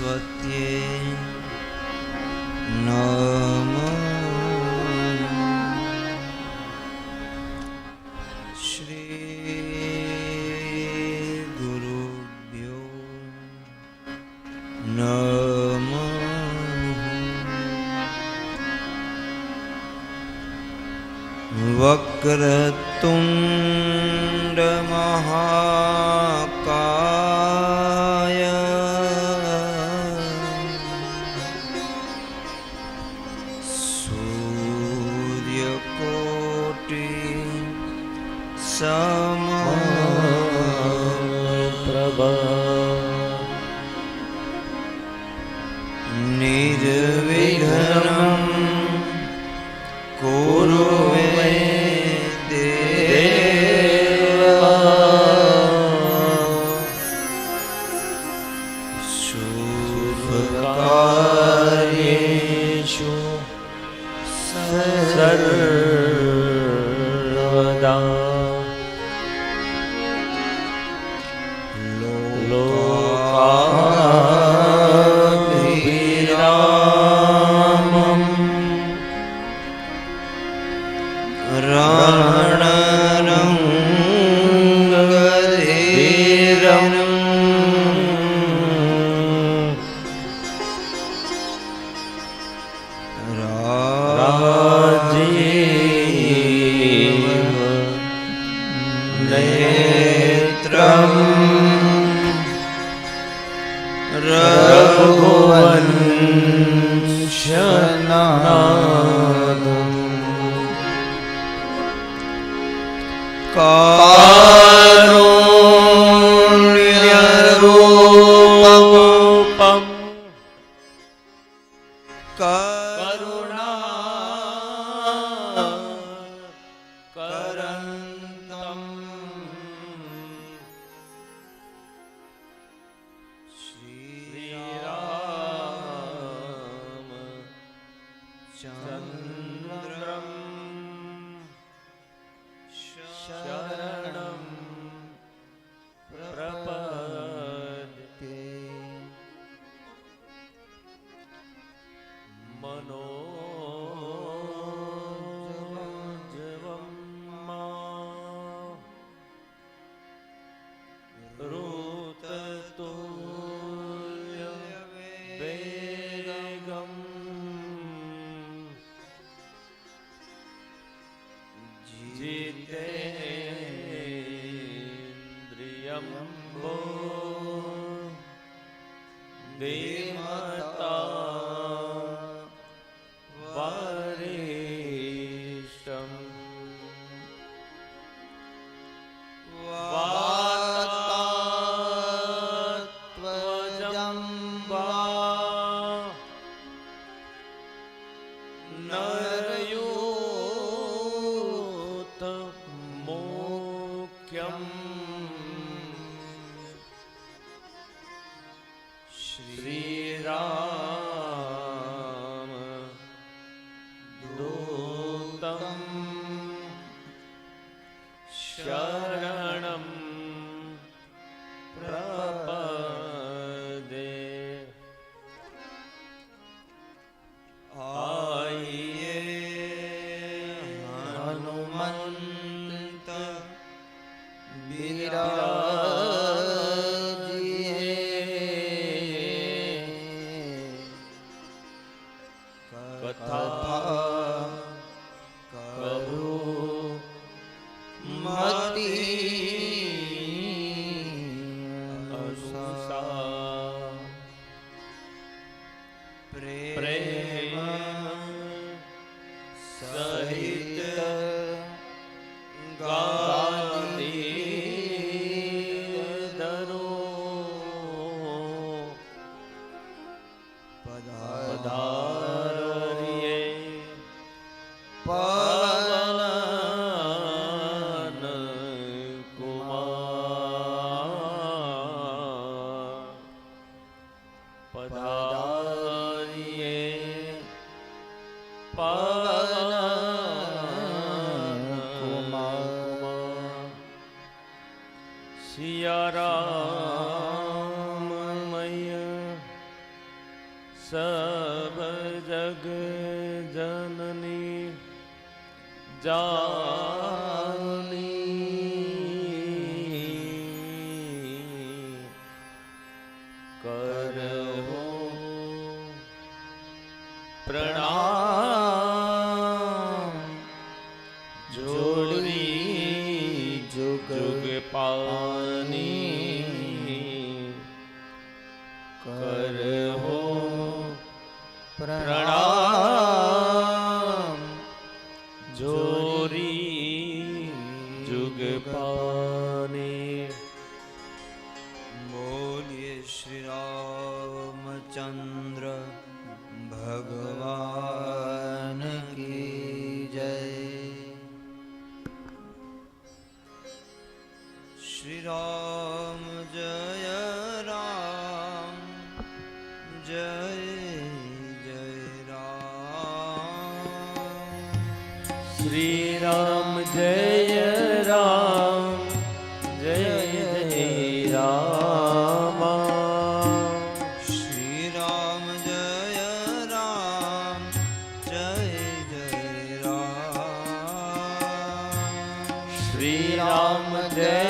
soutien nos Ra Wow. Oh. જોરી જુગ પાની Yeah.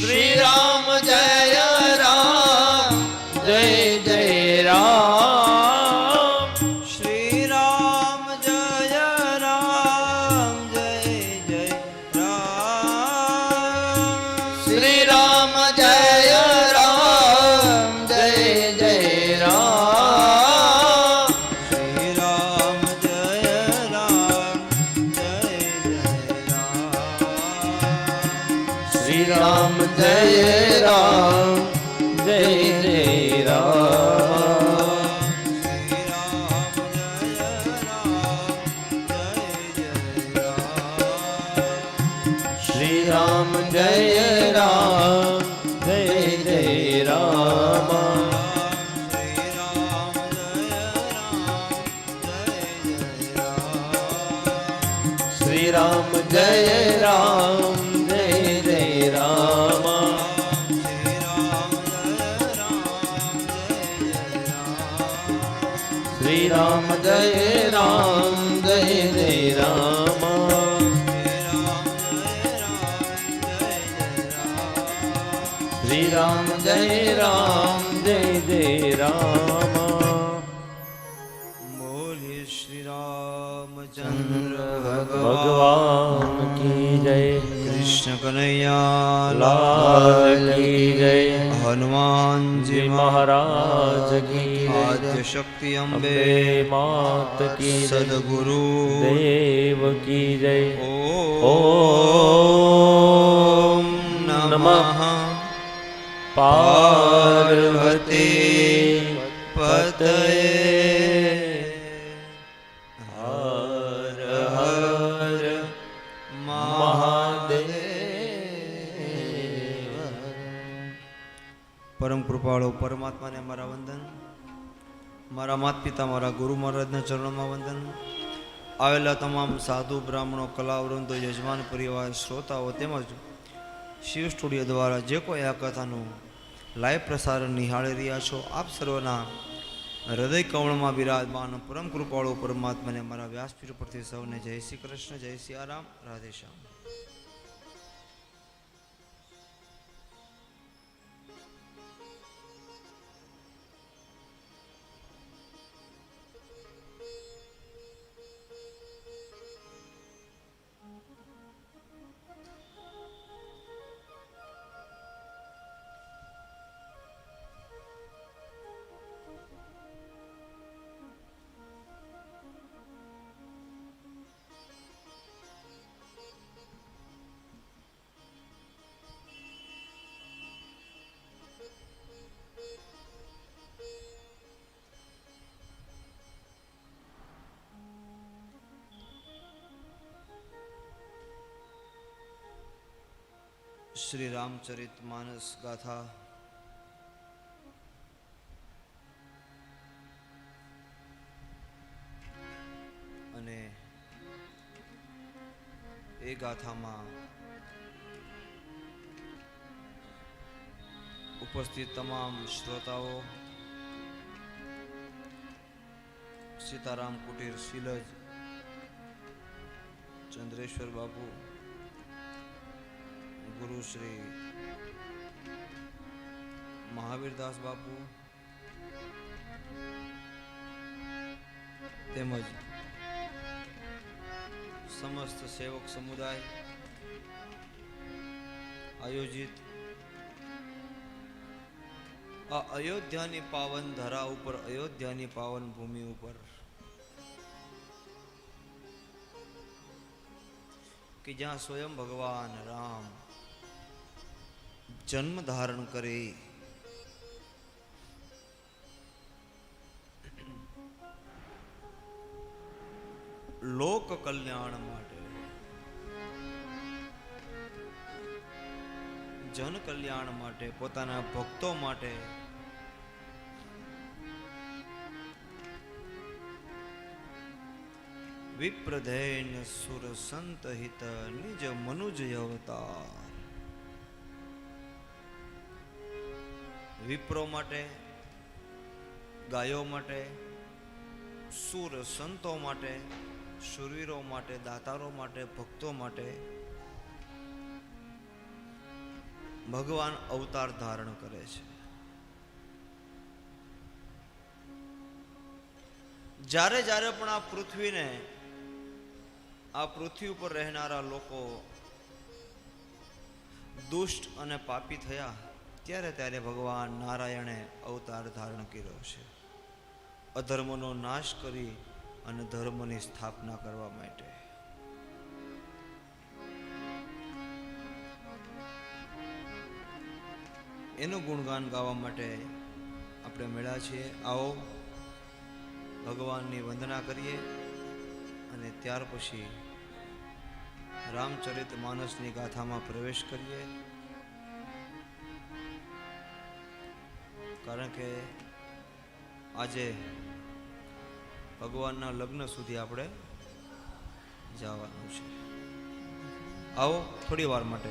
Shri Hanumanji મહારાજ કી આદ્ય શક્તિ અંબે માત કી સદગુરુ દેવ કી જય. ઓમ નમઃ. પાર્વતી પતયે કૃપાળુ પરમાત્માને મારા વંદન. મારા માત પિતા મારા ગુરુ મહારાજના ચરણોમાં વંદન. આવેલા તમામ સાધુ, બ્રાહ્મણો, કલાવૃંદો, યજમાન પરિવાર, શ્રોતાઓ તેમજ શિવ સ્ટુડિયો દ્વારા જે કોઈ આ કથાનું લાઈવ પ્રસારણ નિહાળી રહ્યા છો, આપ સર્વના હૃદય કવણમાં બિરાજમાન પરમ કૃપાળો પરમાત્માને મારા વ્યાસપીઠ પરથી સૌને જય શ્રી કૃષ્ણ, જય શ્રી આરામ રાધે શ્યામ. શ્રી રામચરિત માનસ ગાથા. અને એ ગાથામાં ઉપસ્થિત તમામ શ્રોતાઓ, સીતારામ કુટીર, શીલજ, ચંદ્રેશ્વર બાપુ ગુરુ શ્રી મહાવીરદાસ બાપુ તેમજ સમસ્ત સેવક સમુદાય આયોજિત આ અયોધ્યાની પાવન ધરા ઉપર, અયોધ્યાની પાવન ભૂમિ ઉપર કે જ્યાં સ્વયં ભગવાન રામ જન્મ ધારણ કરી. લોક કલ્યાણ માટે જન કલ્યાણ માટે પોતાના ભક્તો માટે વિપ્રધૈન સુર સંત હિત નિજ મનુજ અવતાર. વિપ્રો માટે, ગાયો માટે, સુર સંતો માટે, શુરવીરો માટે, દાતારો માટે, ભક્તો માટે ભગવાન અવતાર ધારણ કરે છે. જ્યારે જ્યારે પણ આ પૃથ્વીને, આ પૃથ્વી ઉપર રહેનારા લોકો દુષ્ટ અને પાપી થયા ત્યારે ત્યારે ભગવાન નારાયણે અવતાર ધારણ કર્યો છે. અધર્મનો નાશ કરી અને ધર્મની સ્થાપના કરવા માટે. એનું ગુણગાન ગાવા માટે આપણે મળ્યા છીએ. આવો, ભગવાનની વંદના કરીએ અને ત્યાર પછી રામચરિત માનસની ગાથામાં પ્રવેશ કરીએ. કારણ કે આજે ભગવાનના લગ્ન સુધી આપણે જવાનું છે. આવો થોડી વાર માટે.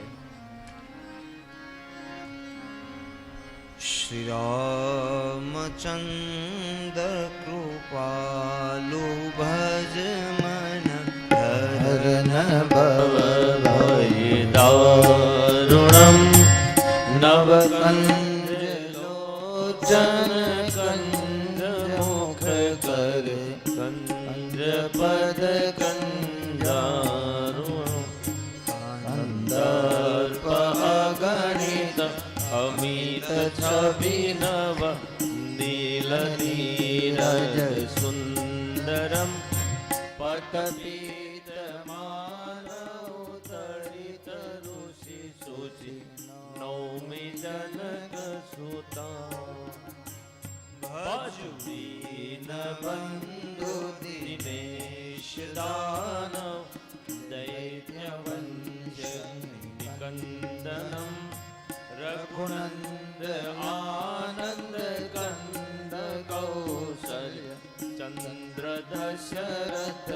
શ્રી રામચંદ્ર કૃપાલુ ભજ મન હરન ભવ દારુણમ કંજલોચન અમિત છબિનવ નીલ નીરજ સુંદરમ પટપીત માનવ તડિત ઋષિ સુચિ નૌમિ જનક સુતા ભજુદીન બંધુ દિનેશ દાનવ દૈત્ય વંશ નિકંદનમ રઘુનંદ આનંદ કંદ કૌશલ્ય ચંદ્ર દશરથ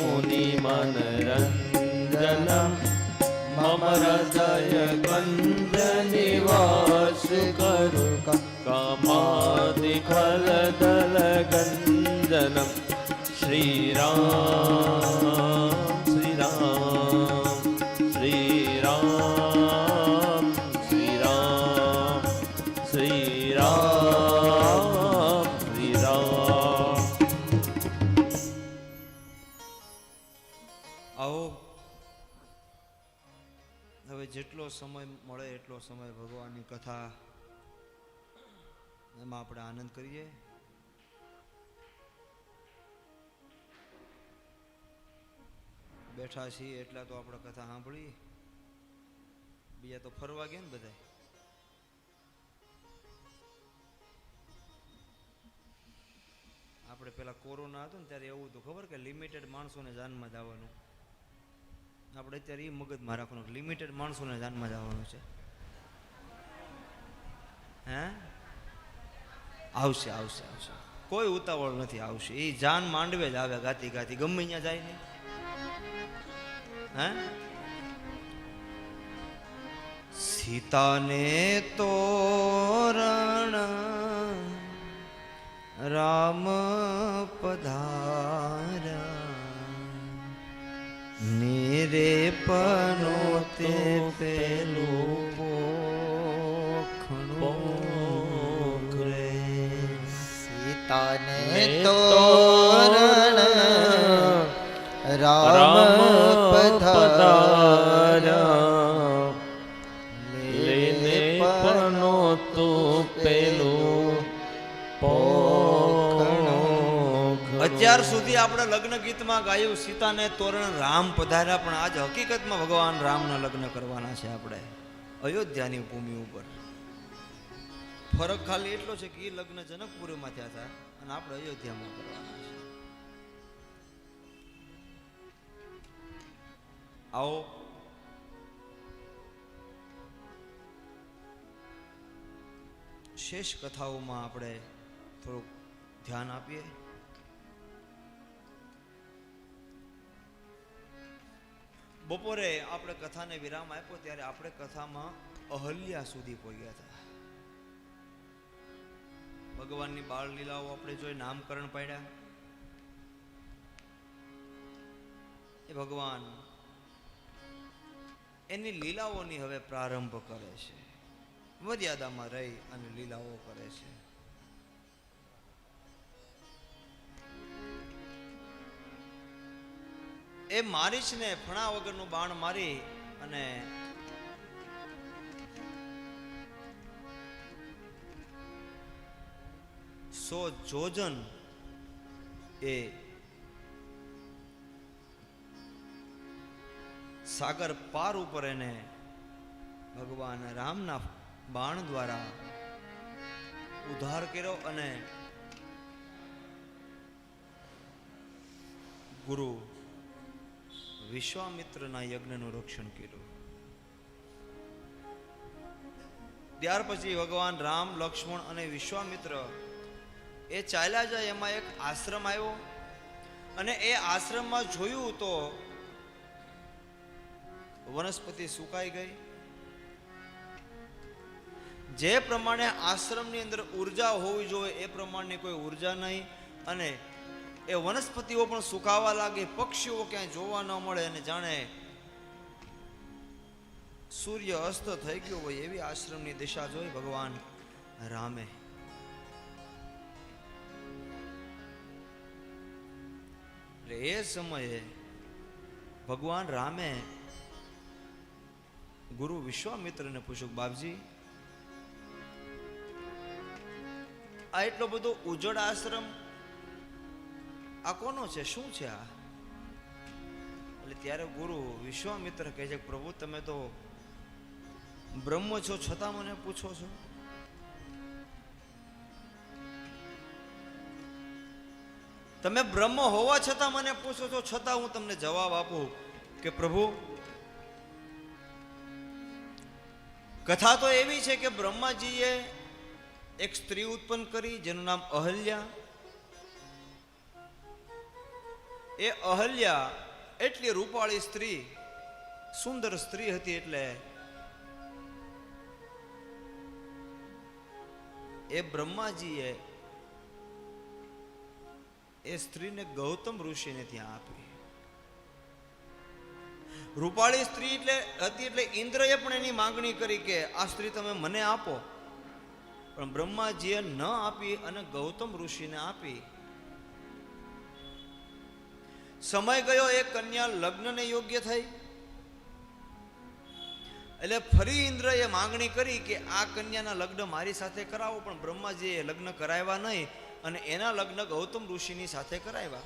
શેષ મુનિ મનરંજનમ મમ હૃદય ગંજ નિવાસ સમય મળે એટલો સમય ભગવાનની કથા એમાં આપણે આનંદ કરીએ. બેઠા છીએ એટલા તો આપણે કથા સાંભળી. બીજા તો ફરવા ગયા ને બધા આપણે પેલા કોરોના હતો ને ત્યારે એવું હતું, ખબર કે લિમિટેડ માણસોને જાનમાં જવાનું આપણે અત્યારે એ મગજમાં રાખવાનું લિમિટેડ માણસોને જાનમાં જવાનું છે. હે? આવશે આવશે આવશે. કોઈ ઉતાવળ નથી, આવશે. એ જાન માંડવે જ આવે ગાતી ગાતી. ગમે ત્યાં જાય ને. હે? સીતાને તોરણ રામ પધારા નીરે પનો તે પેલું પોખણું રે. સીતાને તોરણ રામ અત્યાર સુધી આપણે લગ્ન ગીતમાં ગાયું, સીતાને તોરણ રામ પધાર્યા, પણ આજ હકીકતમાં ભગવાન રામના લગ્ન કરવાના છે આપણે. અયોધ્યાની ભૂમિ ઉપર. ફરક ખાલી એટલો છે કે એ લગ્ન જનકપુરમાં થયા હતા અને આપણે અયોધ્યામાં કરવાના છે. આવો. શેષ કથાઓમાં આપણે થોડુંક ધ્યાન આપીએ. બપોરે આપણે કથાને વિરામ આપ્યો ત્યારે આપણે કથામાં અહલ્યા સુધી પહોંચ્યા હતા. ભગવાનની બાળ લીલાઓ આપણે જોઈ નામકરણ પાડ્યા. એ ભગવાન એની લીલાઓની હવે પ્રારંભ કરે છે. મર્યાદામાં રહી અને લીલાઓ કરે છે. એ મારીશને ફણા વગરનું બાણ મારી અને સો જોજન એ સાગર પાર ઉપર એને ભગવાન રામના બાણ દ્વારા ઉદ્ધાર કર્યો અને ગુરુ વિશ્વામિત્રના યજ્ઞનું રક્ષણ કર્યું. ત્યાર પછી ભગવાન રામ, લક્ષ્મણ અને વિશ્વામિત્ર એ ચાલ્યા જાય, એમાં એક આશ્રમ આવ્યો. અને એ આશ્રમમાં જોયું તો વનસ્પતિ સુકાઈ ગઈ. જે પ્રમાણે આશ્રમની અંદર ઊર્જા હોવી જોઈએ, એ પ્રમાણની કોઈ ઊર્જા નહીં. અને એ વનસ્પતિઓ પણ સુકાવા લાગે, પક્ષીઓ ક્યાંય જોવા ન મળે અને જાણે સૂર્ય અસ્ત થઈ ગયો હોય એવી આશ્રમની દિશા જોઈ ભગવાન રામે. એ સમયે ભગવાન રામે ગુરુ વિશ્વામિત્રને પૂછ્યું, બાપજી, આ એટલો બધો ઉજળ આશ્રમ આ કોનો છે? શું છે આ? એટલે ત્યારે ગુરુ વિશ્વામિત્ર કહે છે પ્રભુ, તમે તો બ્રહ્મ છો, છતાં મને પૂછો છો. તમે બ્રહ્મ હોવા છતાં મને પૂછો છો, છતાં હું તમને જવાબ આપું કે, પ્રભુ, કથા તો એવી છે કે બ્રહ્માજીએ એક સ્ત્રી ઉત્પન્ન કરી, જેનું નામ અહલ્યા એ અહલ્યા એટલી રૂપાળી સ્ત્રી, સુંદર સ્ત્રી હતી એટલે એ બ્રહ્માજીએ એ સ્ત્રીને ગૌતમ ઋષિને ત્યાં આપી. રૂપાળી સ્ત્રી એટલે, હતી એટલે ઇન્દ્રએ પણ એની માંગણી કરી કે આ સ્ત્રી તમે મને આપો. પણ બ્રહ્માજીએ ન આપી અને ગૌતમ ઋષિને આપી. સમય ગયો એ કન્યા લગ્નને યોગ્ય થઈ. એટલે ફરી ઇન્દ્રએ માંગણી કરી કે આ કન્યાના લગ્ન મારી સાથે કરાવો, પણ બ્રહ્માજીએ લગ્ન કરાવ્યા નહીં અને એના લગ્ન ગૌતમ ઋષિની સાથે કરાવ્યા.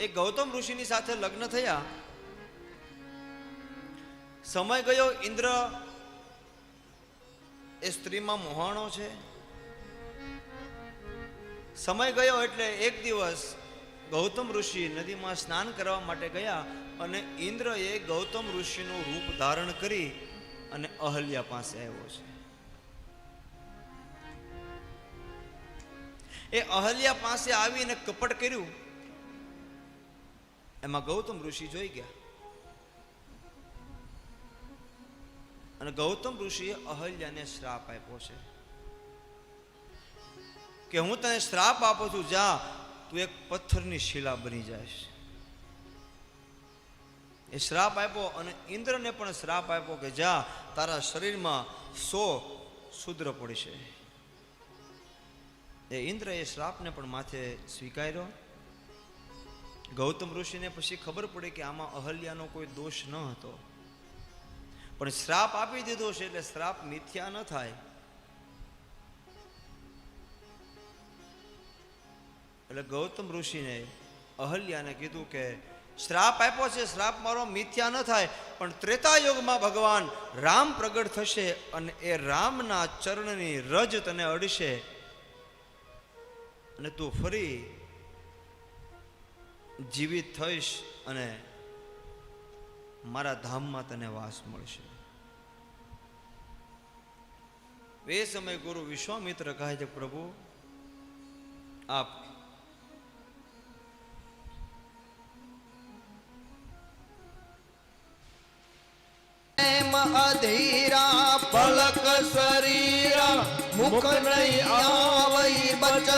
એ ગૌતમ ઋષિની સાથે લગ્ન થયા. સમય ગયો, ઇન્દ્ર એ સ્ત્રીમાં મોહાણો છે. સમય ગયો એટલે એક દિવસ ગૌતમ ઋષિ નદીમાં સ્નાન કરવા માટે ગયા અને ઇન્દ્રએ ગૌતમ ઋષિનું રૂપ ધારણ કરી અને અહલ્યા પાસે આવ્યો છે. એ અહલ્યા પાસે આવીને કપટ કર્યું. એમાં ગૌતમ ઋષિ જોઈ ગયા. અને ગૌતમ ઋષિએ અહલ્યાને શ્રાપ આપ્યો છે. કે હું તને શ્રાપ આપું છું, જા, તું એક પથ્થરની શિલા બની જાય એ શ્રાપ આપ્યો અને ઇન્દ્રને પણ શ્રાપ આપ્યો કે, જા, તારા શરીરમાં સો શુદ્ર પડશે. એ ઇન્દ્ર એ શ્રાપને પણ માથે સ્વીકાર્યો. ગૌતમ ઋષિને પછી ખબર પડી કે આમાં અહલ્યાનો કોઈ દોષ ન હતો. પણ શ્રાપ આપી દીધો છે એટલે શ્રાપ મિથ્યા ન થાય. એટલે ગૌતમ ઋષિને અહલ્યાને કીધું કે, શ્રાપ આપ્યો છે, શ્રાપ મારો મિથ્યા ન થાય, પણ ત્રેતાયુગમાં ભગવાન રામ પ્રગટ થશે અને એ રામના ચરણની રજ તને અડશે. અને તું ફરી જીવિત થઈશ અને મારા ધામમાં તને વાસ મળશે. એ સમયે ગુરુ વિશ્વામિત્ર કહે છે, પ્રભુ, આપ એમ અધીરા પલક શરીરા મુખ નહીં આવઈ બચ